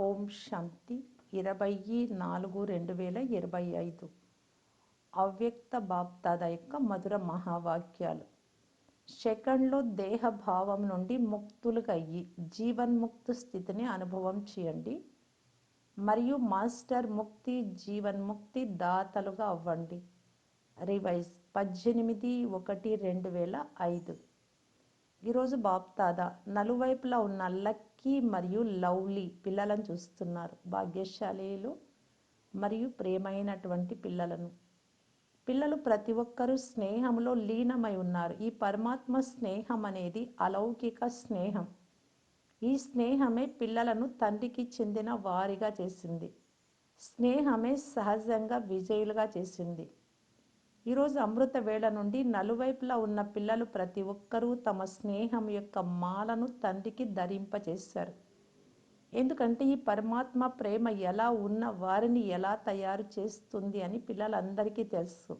ఓం శాంతి ఇరవై నాలుగు రెండు వేల ఇరవై ఐదు. అవ్యక్త బాప్దాద యొక్క మధుర మహావాక్యాలు. సెకండ్లో దేహ భావం నుండి ముక్తులుగా అయ్యి జీవన్ముక్త స్థితిని అనుభవం చేయండి. మరియు మాస్టర్ ముక్తి జీవన్ముక్తి దాతలుగా అవ్వండి. రివైజ్ పద్దెనిమిది ఒకటి రెండు వేల ఐదు. ఈరోజు బాప్తాద నలువైపులా ఉన్న లక్ లక్కీ మరియు లవ్లీ పిల్లలను చూస్తున్నారు. భాగ్యశాలీలు మరియు ప్రేమైనటువంటి పిల్లలను. పిల్లలు ప్రతి ఒక్కరూ స్నేహంలో లీనమై ఉన్నారు. ఈ పరమాత్మ స్నేహం అనేది అలౌకిక స్నేహం. ఈ స్నేహమే పిల్లలను తండ్రికి చెందిన వారిగా చేసింది. స్నేహమే సహజంగా విజయులుగా చేసింది. ఈరోజు అమృత వేళ నుండి నలువైపులా ఉన్న పిల్లలు ప్రతి ఒక్కరూ తమ స్నేహం యొక్క మాలను తండ్రికి ధరింపచేశారు ఎందుకంటే ఈ పరమాత్మ ప్రేమ ఎలా ఉన్న వారిని ఎలా తయారు చేస్తుంది అని పిల్లలందరికీ తెలుసు.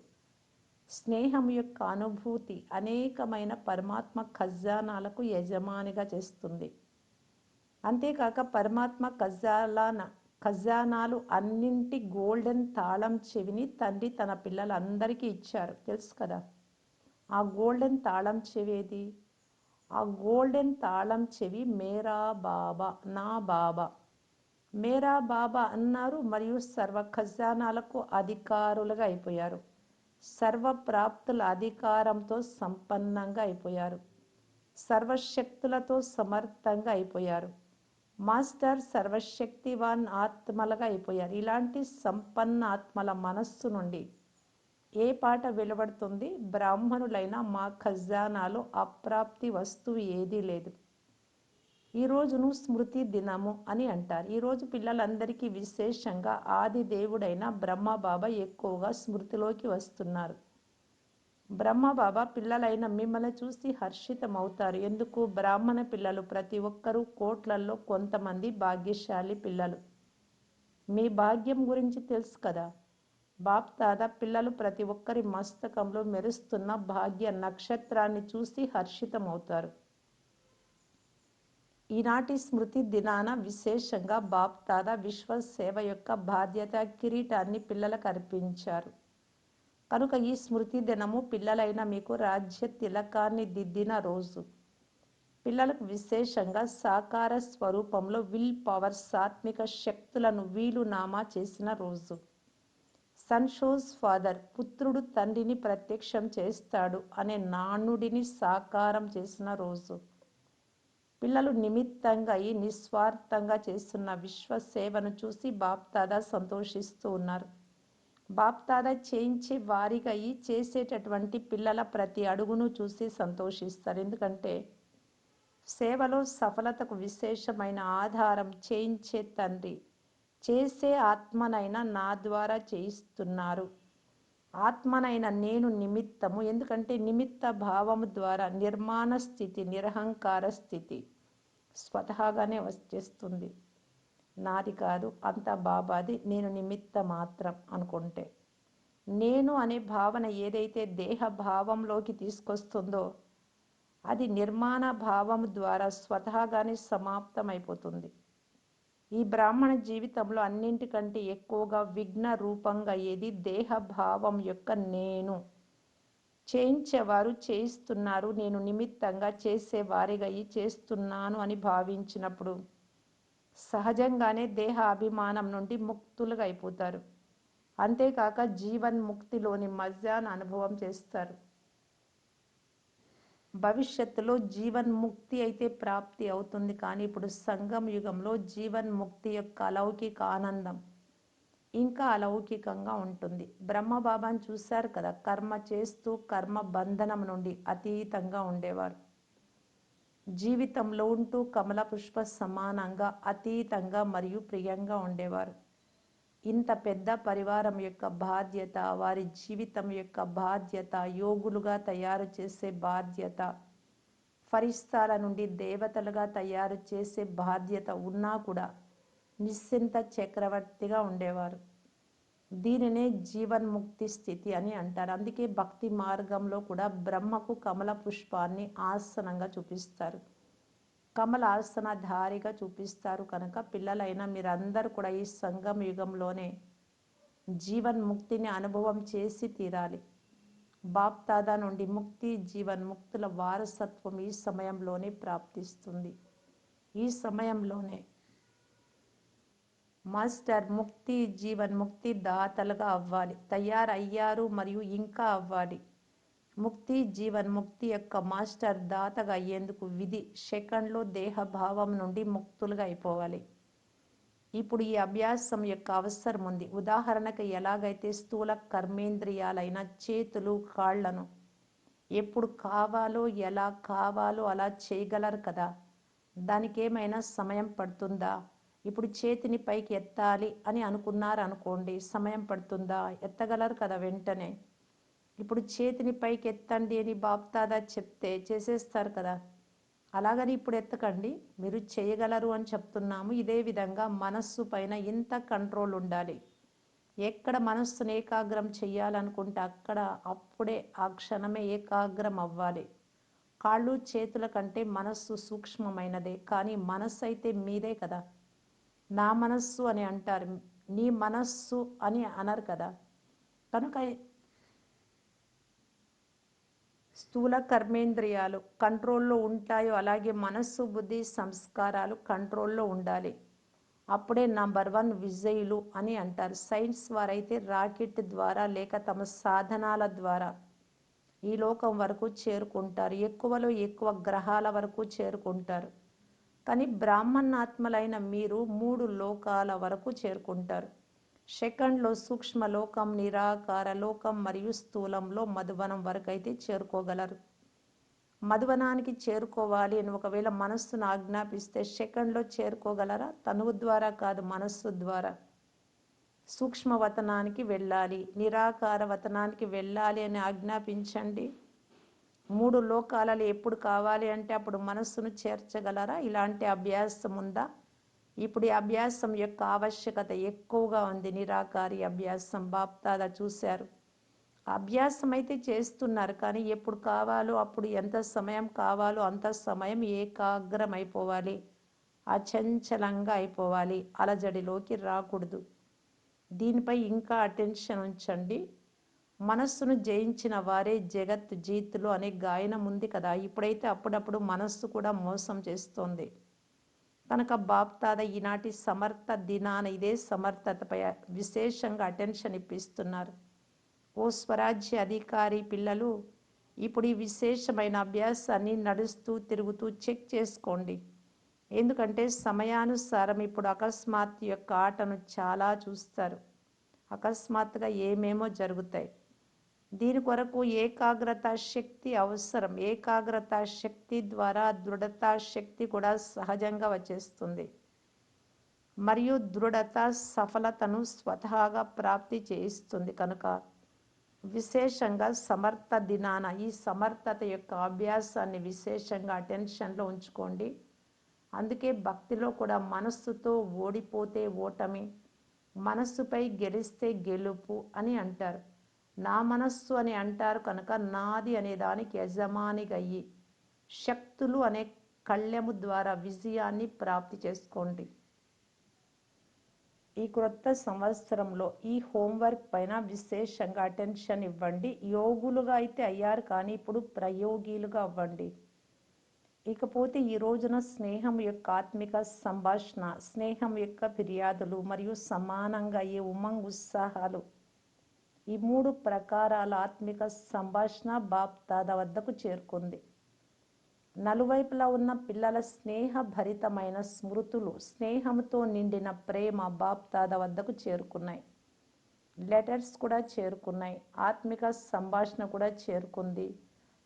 స్నేహం యొక్క అనుభూతి అనేకమైన పరమాత్మ ఖజానాలకు యజమానిగా చేస్తుంది. అంతేకాక పరమాత్మ ఖజాలాన ఖజానాలు అన్నింటి గోల్డెన్ తాళం చెవిని తండ్రి తన పిల్లలందరికీ ఇచ్చారు. తెలుసు కదా? ఆ గోల్డెన్ తాళం చెవేది ఆ గోల్డెన్ తాళం చెవి మేరా బాబా నా బాబా. మేరా బాబా అన్నారు మరియు సర్వ ఖజానాలకు అధికారులుగా అయిపోయారు. సర్వ ప్రాప్తుల అధికారంతో సంపన్నంగా అయిపోయారు. సర్వశక్తులతో సమర్థంగా అయిపోయారు. మాస్టర్ సర్వశక్తివాన్ ఆత్మలుగా అయిపోయారు. ఇలాంటి సంపన్న ఆత్మల మనస్సు నుండి ఏ పాట వెలువడుతుంది? బ్రాహ్మణులైన మా ఖజానాలో అప్రాప్తి వస్తువు ఏదీ లేదు. ఈ రోజును స్మృతి దినము అని అంటారు. ఈరోజు పిల్లలందరికీ విశేషంగా ఆది దేవుడైన బ్రహ్మబాబా ఎక్కువగా స్మృతిలోకి వస్తున్నారు. బ్రహ్మబాబా పిల్లలైన మిమ్మల్ని చూసి హర్షితమవుతారు. ఎందుకు? బ్రాహ్మణ పిల్లలు ప్రతి ఒక్కరూ కోట్లల్లో కొంతమంది భాగ్యశాలి పిల్లలు. మీ భాగ్యం గురించి తెలుసు కదా. బాప్ తాత పిల్లలు ప్రతి ఒక్కరి మస్తకంలో మెరుస్తున్న భాగ్య నక్షత్రాన్ని చూసి హర్షితమవుతారు. ఈనాటి స్మృతి దినాన విశేషంగా బాప్ బాప్దాద విశ్వ సేవ యొక్క బాధ్యత కిరీటాన్ని పిల్లలకు అర్పించారు. కనుక ఈ స్మృతి దినము పిల్లలైన మీకు రాజ్య తిలకాన్ని దిద్దిన రోజు. పిల్లలకు విశేషంగా సాకార స్వరూపంలో విల్ పవర్స్ సాత్మిక శక్తులను వీలునామా చేసిన రోజు. సన్షోస్ ఫాదర్ పుత్రుడు తండ్రిని ప్రత్యక్షం చేస్తాడు అనే నానుడిని సాకారం చేసిన రోజు. పిల్లలు నిమిత్తంగా ఈ నిస్వార్థంగా చేస్తున్న విశ్వ సేవను చూసి బాప్దాదా సంతోషిస్తూ ఉన్నారు. బాప్దాదా చేయించే వారిగా ఈ చేసేటటువంటి పిల్లల ప్రతి అడుగును చూసి సంతోషిస్తారు. ఎందుకంటే సేవలో సఫలతకు విశేషమైన ఆధారం చేయించే తండ్రి చేసే ఆత్మనైనా నా ద్వారా చేయిస్తున్నారు. ఆత్మనైన నేను నిమిత్తము. ఎందుకంటే నిమిత్త భావము ద్వారా నిర్మాణ స్థితి నిరహంకార స్థితి స్వతహాగానే వచ్చేస్తుంది. నాది కాదు అంత బాబాది నేను నిమిత్త మాత్రం అనుకుంటే. నేను అనే భావన ఏదైతే దేహ భావంలోకి తీసుకొస్తుందో అది నిర్మాణ భావం ద్వారా స్వతహాగానే సమాప్తమైపోతుంది. ఈ బ్రాహ్మణ జీవితంలో అన్నింటికంటే ఎక్కువగా విఘ్న రూపంగా ఏది దేహ భావం యొక్క నేను. చేయించేవారు చేయిస్తున్నారు నేను నిమిత్తంగా చేసేవారిగా ఈ చేస్తున్నాను అని భావించినప్పుడు సహజంగానే దేహ అభిమానం నుండి ముక్తులుగా అయిపోతారు అంతేకాక జీవన్ముక్తిలోని మజాను అనుభవం చేస్తారు. భవిష్యత్తులో జీవన్ముక్తి అయితే ప్రాప్తి అవుతుంది. కానీ ఇప్పుడు సంగం యుగంలో జీవన్ముక్తి యొక్క అలౌకిక ఆనందం ఇంకా అలౌకికంగా ఉంటుంది. బ్రహ్మబాబాను చూశారు కదా? కర్మ చేస్తూ కర్మ బంధనం నుండి అతీతంగా ఉండేవారు. జీవితంలో ఉంటూ కమల పుష్ప సమానంగా అతీతంగా మరియు ప్రియంగా ఉండేవారు. ఇంత పెద్ద పరివారం యొక్క బాధ్యత వారి జీవితం యొక్క బాధ్యత యోగులుగా తయారు చేసే బాధ్యత ఫరిస్తాల నుండి దేవతలుగా తయారు చేసే బాధ్యత ఉన్నా కూడా నిశ్చింత చక్రవర్తిగా ఉండేవారు. దీనినే జీవన్ముక్తి స్థితి అని అంటారు. అందుకే భక్తి మార్గంలో కూడా బ్రహ్మకు కమల పుష్పాన్ని ఆసనంగా చూపిస్తారు. కమల ఆసనధారిగా చూపిస్తారు కనుక పిల్లలైన మీరందరూ కూడా ఈ సంగం యుగంలోనే జీవన్ముక్తిని అనుభవం చేసి తీరాలి. బాప్తాదా నుండి ముక్తి జీవన్ముక్తుల వారసత్వం ఈ సమయంలోనే ప్రాప్తిస్తుంది. ఈ సమయంలోనే మాస్టర్ ముక్తి జీవన్ ముక్తి దాతలుగా అవ్వాలి. తయారయ్యారు మరియు ఇంకా అవ్వాలి. ముక్తి జీవన్ ముక్తి యొక్క మాస్టర్ దాతగా అయ్యేందుకు విధి సెకండ్లో దేహభావం నుండి ముక్తులుగా అయిపోవాలి. ఇప్పుడు ఈ అభ్యాసం యొక్క అవసరం ఉంది. ఉదాహరణకు ఎలాగైతే స్థూల కర్మేంద్రియాలైన చేతులు కాళ్ళను ఎప్పుడు కావాలో ఎలా కావాలో అలా చేయగలరు కదా? దానికి ఏమైనా సమయం పడుతుందా? ఇప్పుడు చేతిని పైకి ఎత్తాలి అని అనుకున్నారు అనుకోండి సమయం పడుతుందా? ఎత్తగలరు కదా వెంటనే. ఇప్పుడు చేతిని పైకి ఎత్తండి అని బాప్తాదా చెప్తే చేసేస్తారు కదా. అలాగని ఇప్పుడు ఎత్తకండి. మీరు చేయగలరు అని చెప్తున్నాము. ఇదే విధంగా మనస్సు పైన ఇంత కంట్రోల్ ఉండాలి. ఎక్కడ మనస్సును ఏకాగ్రం చేయాలనుకుంటే అక్కడ అప్పుడే ఆ క్షణమే ఏకాగ్రం అవ్వాలి. కాళ్ళు చేతుల కంటే మనస్సు సూక్ష్మమైనదే. కానీ మనస్సు అయితే మీదే కదా. నా మనస్సు అని అంటారు. నీ మనస్సు అని అనరు కదా. కనుక స్థూల కర్మేంద్రియాలు కంట్రోల్లో ఉంటాయో అలాగే మనస్సు బుద్ధి సంస్కారాలు కంట్రోల్లో ఉండాలి. అప్పుడే నంబర్ వన్ విజయులు అని అంటారు. సైన్స్ వారైతే రాకెట్ ద్వారా లేక తమ సాధనాల ద్వారా ఈ లోకం వరకు చేరుకుంటారు. ఎక్కువలో ఎక్కువ గ్రహాల వరకు చేరుకుంటారు. కానీ బ్రాహ్మణాత్మలైన మీరు మూడు లోకాల వరకు చేరుకుంటారు. సెకండ్లో సూక్ష్మ లోకం నిరాకార లోకం మరియు స్థూలంలో మధువనం వరకు అయితే చేరుకోగలరు. మధువనానికి చేరుకోవాలి అని ఒకవేళ మనస్సును ఆజ్ఞాపిస్తే సెకండ్లో చేరుకోగలరా? తనువు ద్వారా కాదు మనస్సు ద్వారా. సూక్ష్మ వతనానికి వెళ్ళాలి నిరాకార వతనానికి వెళ్ళాలి అని ఆజ్ఞాపించండి. మూడు లోకాలలో ఎప్పుడు కావాలి అంటే అప్పుడు మనస్సును చేర్చగలరా? ఇలాంటి అభ్యాసం ఉందా? ఇప్పుడు ఈ అభ్యాసం యొక్క ఆవశ్యకత ఎక్కువగా ఉంది. నిరాకారి అభ్యాసం. బాప్తాదా చూశారు. అభ్యాసం అయితే చేస్తున్నారు కానీ ఎప్పుడు కావాలో అప్పుడు ఎంత సమయం కావాలో అంత సమయం ఏకాగ్రం అయిపోవాలి అచంచలంగా అయిపోవాలి. అలజడిలోకి రాకూడదు. దీనిపై ఇంకా అటెన్షన్ ఉంచండి. మనస్సును జయించిన వారే జగత్ జీతులు అనే గాయనం ఉంది కదా. ఇప్పుడైతే అప్పుడప్పుడు మనస్సు కూడా మోసం చేస్తోంది. కనుక బాప్తాద ఈనాటి సమర్థ దినాన ఇదే సమర్థతపై విశేషంగా అటెన్షన్ ఇప్పిస్తున్నారు. ఓ స్వరాజ్య అధికారి పిల్లలు ఇప్పుడు ఈ విశేషమైన అభ్యాసాన్ని నడుస్తూ తిరుగుతూ చెక్ చేసుకోండి. ఎందుకంటే సమయానుసారం ఇప్పుడు అకస్మాత్ యొక్క ఆటను చాలా చూస్తారు. అకస్మాత్తుగా ఏమేమో జరుగుతాయి. దీని కొరకు ఏకాగ్రత శక్తి అవసరం. ఏకాగ్రత శక్తి ద్వారా దృఢత శక్తి కూడా సహజంగా వచ్చేస్తుంది. మరియు దృఢత సఫలతను స్వతహాగా ప్రాప్తి చేయిస్తుంది. కనుక విశేషంగా సమర్థ దినాన ఈ సమర్థత యొక్క అభ్యాసాన్ని విశేషంగా అటెన్షన్లో ఉంచుకోండి. అందుకే భక్తిలో కూడా మనస్సుతో ఓడిపోతే ఓటమి మనస్సుపై గెలిస్తే గెలుపు అని అంటారు. నా మనస్సు అని అంటారు కనుక నాది అనే దానికి యజమానిగయ్యి. శక్తులు అనే కళ్యము ద్వారా విజయాన్ని ప్రాప్తి చేసుకోండి. ఈ క్రొత్త సంవత్సరంలో ఈ హోంవర్క్ పైన విశేషంగా అటెన్షన్ ఇవ్వండి. యోగులుగా అయితే అయ్యారు కానీ ఇప్పుడు ప్రయోగిలుగా అవ్వండి. ఇకపోతే ఈ రోజున స్నేహం యొక్క ఆత్మిక సంభాషణ స్నేహం యొక్క ఫిర్యాదులు మరియు సమానంగా అయ్యే ఉమంగ్ ఉత్సాహాలు ఈ మూడు ప్రకారాల ఆత్మిక సంభాషణ బాప్ దాదా వద్దకు చేరుకుంది. నలువైపులా ఉన్న పిల్లల స్నేహభరితమైన స్మృతులు స్నేహంతో నిండిన ప్రేమ బాప్ దాదా వద్దకు చేరుకున్నాయి. లెటర్స్ కూడా చేరుకున్నాయి ఆత్మిక సంభాషణ కూడా చేరుకుంది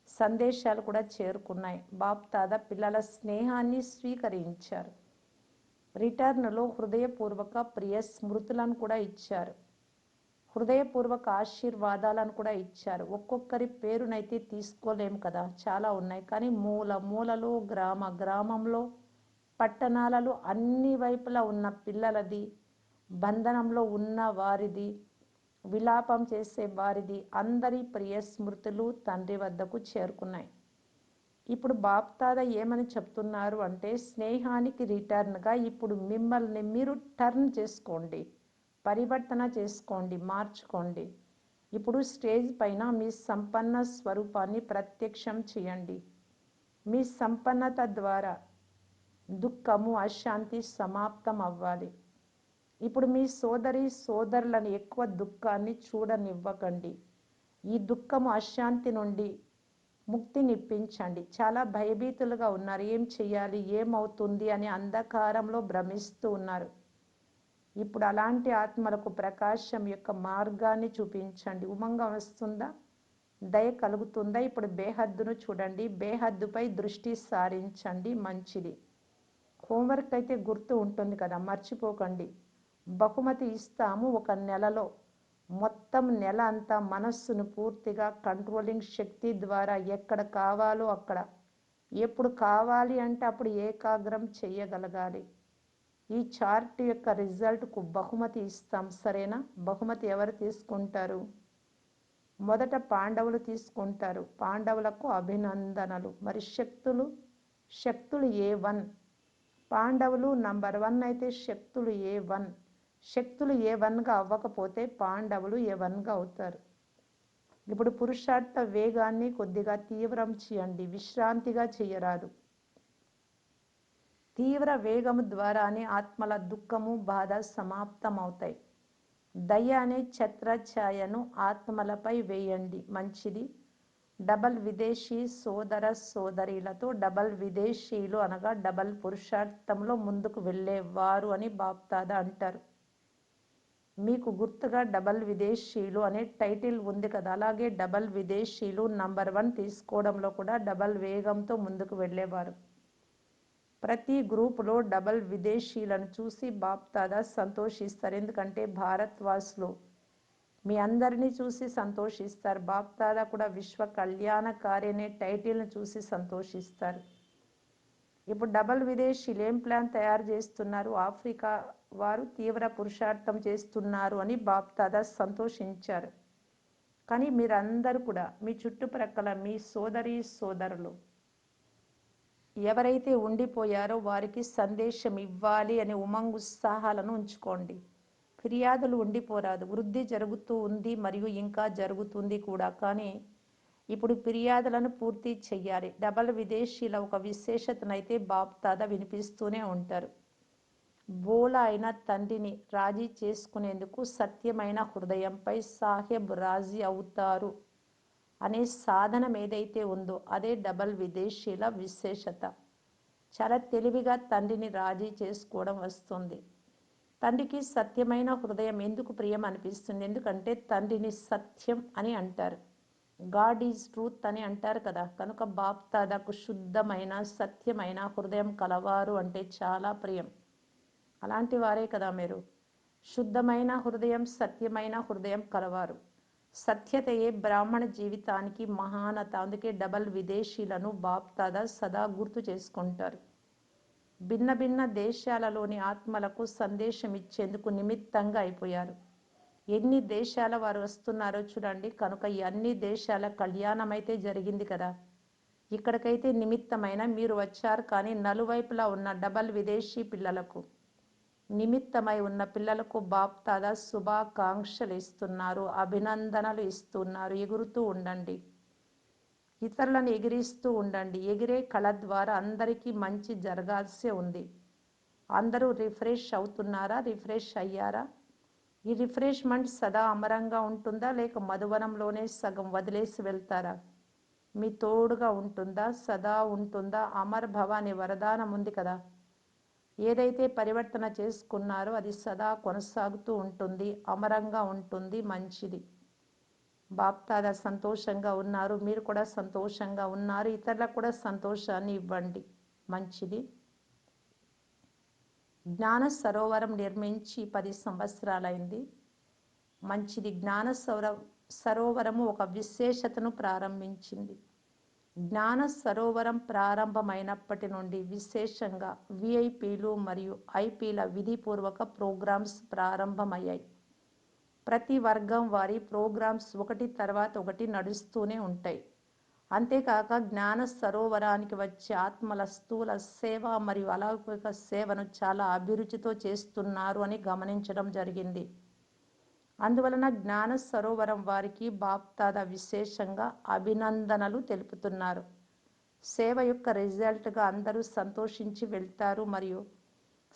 సందేశాలు కూడా చేరుకున్నాయి. బాప్ దాదా పిల్లల స్నేహాన్ని స్వీకరించారు. రిటర్న్లో హృదయపూర్వక ప్రియ స్మృతులను కూడా ఇచ్చారు. హృదయపూర్వక ఆశీర్వాదాలను కూడా ఇచ్చారు. ఒక్కొక్కరి పేరునైతే తీసుకోలేము కదా. చాలా ఉన్నాయి. కానీ మూల మూలలో గ్రామ గ్రామంలో పట్టణాలలో అన్ని వైపులా ఉన్న పిల్లలది బంధనంలో ఉన్న వారిది విలాపం చేసే వారిది అందరి ప్రియ స్మృతులు తండ్రి వద్దకు చేరుకున్నాయి. ఇప్పుడు బాప్తాద ఏమని చెప్తున్నారు అంటే స్నేహానికి రిటర్న్గా ఇప్పుడు మిమ్మల్ని మీరు టర్న్ చేసుకోండి. పరివర్తన చేసుకోండి మార్చుకోండి. ఇప్పుడు స్టేజ్ పైన మీ సంపన్న స్వరూపాన్ని ప్రత్యక్షం చేయండి. మీ సంపన్నత ద్వారా దుఃఖము అశాంతి సమాప్తం అవ్వాలి ఇప్పుడు మీ సోదరి సోదరులను ఎక్కువ దుఃఖాన్ని చూడనివ్వకండి. ఈ దుఃఖము అశాంతి నుండి ముక్తినిప్పించండి చాలా భయభీతులుగా ఉన్నారు. ఏం చేయాలి ఏమవుతుంది? అని అంధకారంలో భ్రమిస్తూ ఉన్నారు. ఇప్పుడు అలాంటి ఆత్మలకు ప్రకాశం యొక్క మార్గాన్ని చూపించండి. ఉమంగం వస్తుందా? దయ కలుగుతుందా? ఇప్పుడు బేహద్దును చూడండి. బేహద్దుపై దృష్టి సారించండి. మంచిది. హోంవర్క్ అయితే గుర్తు ఉంటుంది కదా. మర్చిపోకండి. బహుమతి ఇస్తాము ఒక నెలలో. మొత్తం నెల అంతా మనస్సును పూర్తిగా కంట్రోలింగ్ శక్తి ద్వారా ఎక్కడ కావాలో అక్కడ. ఎప్పుడు కావాలి అంటే అప్పుడు ఏకాగ్రం చేయగలగాలి. ఈ చార్ట్ యొక్క రిజల్ట్కు బహుమతి ఇస్తాం సరేనా? బహుమతి ఎవరు తీసుకుంటారు? మొదట పాండవులు తీసుకుంటారు. పాండవులకు అభినందనలు. మరి శక్తులు? శక్తులు ఏ వన్? పాండవులు నంబర్ వన్ అయితే శక్తులు ఏ వన్? శక్తులు ఏ వన్గా అవ్వకపోతే పాండవులు ఏ వన్గా అవుతారు. ఇప్పుడు పురుషార్థ వేగాన్ని కొద్దిగా తీవ్రం చేయండి. విశ్రాంతిగా చేయరాదు. తీవ్ర వేగము ద్వారానే ఆత్మల దుఃఖము బాధ సమాప్తం అవుతాయి దయ అనే ఛత్రఛాయను ఆత్మలపై వేయండి. మంచిది. డబల్ విదేశీ సోదర సోదరీలతో డబల్ విదేశీయులు అనగా డబల్ పురుషార్థంలో ముందుకు వెళ్ళేవారు అని బాప్తాద అంటారు. మీకు గుర్తుగా డబల్ విదేశీయులు అనే టైటిల్ ఉంది కదా. అలాగే డబల్ విదేశీయులు నంబర్ వన్ తీసుకోవడంలో కూడా డబల్ వేగంతో ముందుకు వెళ్ళేవారు. ప్రతి గ్రూపులో డబల్ విదేశీయులను చూసి బాప్తాదా సంతోషిస్తారు. ఎందుకంటే భారత్ వాసులు మీ అందరినీ చూసి సంతోషిస్తారు. బాప్తాదా కూడా విశ్వ కళ్యాణకారి అనే టైటిల్ని చూసి సంతోషిస్తారు. ఇప్పుడు డబల్ విదేశీలు ఏం ప్లాన్ తయారు చేస్తున్నారు? ఆఫ్రికా వారు తీవ్ర పురుషార్థం చేస్తున్నారు అని బాప్తాదా సంతోషించారు. కానీ మీరందరూ కూడా మీ చుట్టుప్రక్కల మీ సోదరి సోదరులు ఎవరైతే ఉండిపోయారో వారికి సందేశం ఇవ్వాలి అనే ఉమంగ్ ఉత్సాహాలను ఉంచుకోండి. ఫిర్యాదులు ఉండిపోరాదు. వృద్ధి జరుగుతూ ఉంది మరియు ఇంకా జరుగుతుంది కూడా. కానీ ఇప్పుడు ఫిర్యాదులను పూర్తి చెయ్యాలి. డబల్ విదేశీల ఒక విశేషతనైతే బాప్తాద వినిపిస్తూనే ఉంటారు. బోలా అయిన తండ్రిని రాజీ చేసుకునేందుకు సత్యమైన హృదయంపై సాహెబ్ రాజీ అవుతారు. అనే సాధనం ఏదైతే ఉందో అదే డబల్ విదేశీల విశేషత. చాలా తెలివిగా తండ్రిని రాజీ చేసుకోవడం వస్తుంది. తండ్రికి సత్యమైన హృదయం ఎందుకు ప్రియం అనిపిస్తుంది? ఎందుకంటే తండ్రిని సత్యం అని అంటారు. గాడ్ ఈజ్ ట్రూత్ అని అంటారు కదా. కనుక బాప్తాదకు శుద్ధమైన సత్యమైన హృదయం కలవారు అంటే చాలా ప్రియం. అలాంటి వారే కదా మీరు. శుద్ధమైన హృదయం సత్యమైన హృదయం కలవారు. సత్యతయే బ్రాహ్మణ జీవితానికి మహానత. అందుకే డబల్ విదేశీలను బాప్తాద సదా గుర్తు చేసుకుంటారు. భిన్న భిన్న దేశాలలోని ఆత్మలకు సందేశం ఇచ్చేందుకు నిమిత్తంగా అయిపోయారు. ఎన్ని దేశాల వారు వస్తున్నారో చూడండి. కనుక ఈ అన్ని దేశాల కళ్యాణం అయితే జరిగింది కదా. ఇక్కడికైతే నిమిత్తమైన మీరు వచ్చారు కానీ నలువైపులా ఉన్న డబల్ విదేశీ పిల్లలకు. నిమిత్తమై ఉన్న పిల్లలకు బాప్తాద శుభాకాంక్షలు ఇస్తున్నారు అభినందనలు ఇస్తున్నారు. ఎగురుతూ ఉండండి. ఇతరులను ఎగిరిస్తూ ఉండండి. ఎగిరే కళ ద్వారా అందరికీ మంచి జరగాల్సి ఉంది. అందరూ రిఫ్రెష్ అవుతున్నారా? రిఫ్రెష్ అయ్యారా? ఈ రిఫ్రెష్మెంట్ సదా అమరంగా ఉంటుందా? లేక మధువనంలోనే సగం వదిలేసి వెళ్తారా? మీ తోడుగా ఉంటుందా? సదా ఉంటుందా? అమర్ భవాని వరదానం ఉంది కదా. ఏదైతే పరివర్తన చేసుకున్నారో అది సదా కొనసాగుతూ ఉంటుంది అమరంగా ఉంటుంది మంచిది. బాప్తాద సంతోషంగా ఉన్నారు మీరు కూడా సంతోషంగా ఉన్నారు ఇతరులకు కూడా సంతోషాన్ని ఇవ్వండి. మంచిది. జ్ఞాన సరోవరం నిర్మించి పది సంవత్సరాలైంది. మంచిది. జ్ఞాన సౌర సరోవరము ఒక విశేషతను ప్రారంభించింది. జ్ఞాన సరోవరం ప్రారంభమైనప్పటి నుండి విశేషంగా విఐపీలు మరియు ఐపీల విధిపూర్వక ప్రోగ్రామ్స్ ప్రారంభమయ్యాయి. ప్రతి వర్గం వారి ప్రోగ్రామ్స్ ఒకటి తర్వాత ఒకటి నడుస్తూనే ఉంటాయి. అంతేకాక జ్ఞాన సరోవరానికి వచ్చే ఆత్మల స్థూల సేవ మరియు అలౌకిక సేవను చాలా అభిరుచితో చేస్తున్నారు అని గమనించడం జరిగింది. అందువలన జ్ఞాన సరోవరం వారికి బాప్తాద విశేషంగా అభినందనలు తెలుపుతున్నారు. సేవ యొక్క రిజల్ట్గా అందరూ సంతోషించి వెళ్తారు మరియు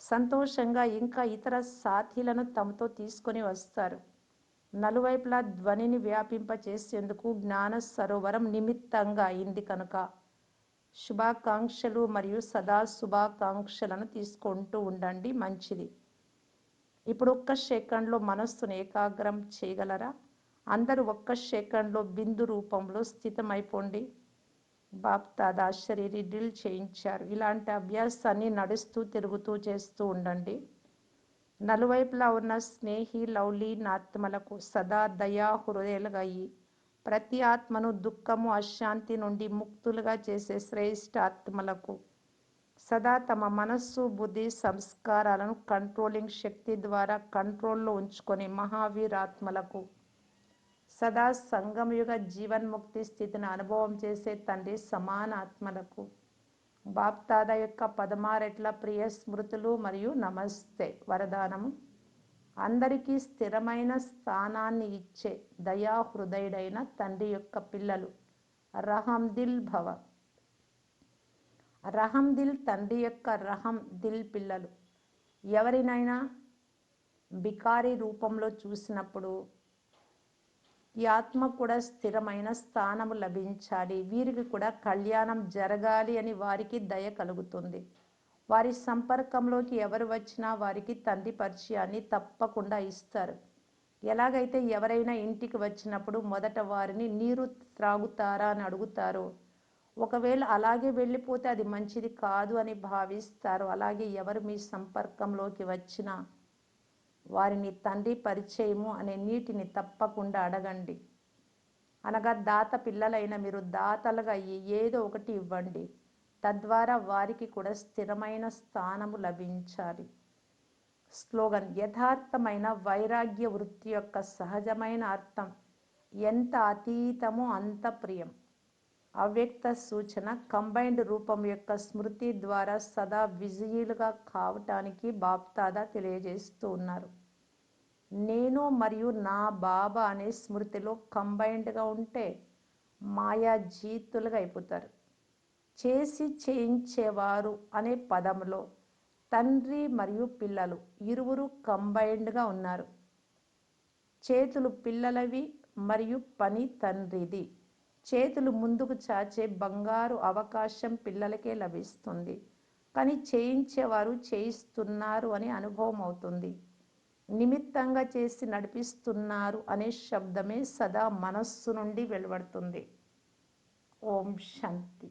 సంతోషంగా ఇంకా ఇతర సాథీలను తమతో తీసుకొని వస్తారు. నలువైపులా ధ్వనిని వ్యాపింప చేసేందుకు జ్ఞాన సరోవరం నిమిత్తంగా అయింది కనుక శుభాకాంక్షలు మరియు సదా శుభాకాంక్షలను తీసుకుంటూ ఉండండి. మంచిది. ఇప్పుడు ఒక్క సెకండ్లో మనస్సును ఏకాగ్రం చేయగలరా? అందరూ ఒక్క సెకండ్లో బిందు రూపంలో స్థితమైపోండి. బాప్తాదా శరీరీ డ్రిల్ చేయించారు. ఇలాంటి అభ్యాసాన్ని నడుస్తూ తిరుగుతూ చేస్తూ ఉండండి. నలువైపులా ఉన్న స్నేహి లవ్లీ నాత్మలకు సదా దయా హృదయాలుగా ప్రతి ఆత్మను దుఃఖము అశాంతి నుండి ముక్తులుగా చేసే శ్రేష్ఠ ఆత్మలకు సదా తమ మనస్సు బుద్ధి సంస్కారాలను కంట్రోలింగ్ శక్తి ద్వారా కంట్రోల్లో ఉంచుకొని మహావీరాత్మలకు సదా సంగమయుగ జీవన్ముక్తి స్థితిని అనుభవం చేసే తండ్రి సమాన ఆత్మలకు బాప్తాద యొక్క పదమారెట్ల ప్రియ స్మృతులు మరియు నమస్తే. వరదానము అందరికీ స్థిరమైన స్థానాన్ని ఇచ్చే దయా హృదయుడైన తండ్రి యొక్క పిల్లలు రహం దిల్ భవ. రహం దిల్ తండ్రి యొక్క రహం దిల్ పిల్లలు. ఎవరినైనా బికారి రూపంలో చూసినప్పుడు ఈ ఆత్మ కూడా స్థిరమైన స్థానము లభించాలి. వీరికి కూడా కళ్యాణం జరగాలి అని వారికి దయ కలుగుతుంది. వారి సంపర్కంలోకి ఎవరు వచ్చినా వారికి తండ్రి పరిచయాన్ని తప్పకుండా ఇస్తారు. ఎలాగైతే ఎవరైనా ఇంటికి వచ్చినప్పుడు మొదట వారిని నీరు త్రాగుతారా? అని అడుగుతారో. ఒకవేళ అలాగే వెళ్ళిపోతే అది మంచిది కాదు అని భావిస్తారు. అలాగే ఎవరు మీ సంపర్కంలోకి వచ్చినా వారిని తండ్రి పరిచయము అనే నీటిని తప్పకుండా అడగండి. అనగా దాత పిల్లలైన మీరు దాతలుగా ఏదో ఒకటి ఇవ్వండి. తద్వారా వారికి కూడా స్థిరమైన స్థానము లభించాలి. స్లోగన్ యథార్థమైన వైరాగ్య వృత్తి యొక్క సహజమైన అర్థం ఎంత అతీతమో అంత ప్రియం. అవ్యక్త సూచన కంబైన్డ్ రూపం యొక్క స్మృతి ద్వారా సదా విజయులుగా కావటానికి బాప్తాదా తెలియజేస్తూ ఉన్నారు. నేను మరియు నా బాబా అనే స్మృతిలో కంబైన్డ్గా ఉంటే మాయా జీతులుగా అయిపోతారు. చేసి చేయించేవారు అనే పదంలో తండ్రి మరియు పిల్లలు ఇరువురు కంబైన్డ్గా ఉన్నారు. చేతులు పిల్లలవి మరియు పని తండ్రిది. చేతులు ముందుకు చాచే బంగారు అవకాశం పిల్లలకే లభిస్తుంది. కానీ చేయించేవారు చేయిస్తున్నారు అని అనుభవం అవుతుంది. నిమిత్తంగా చేసి నడిపిస్తున్నారు అనే శబ్దమే సదా మనస్సు నుండి వెలువడుతుంది. ఓం శాంతి.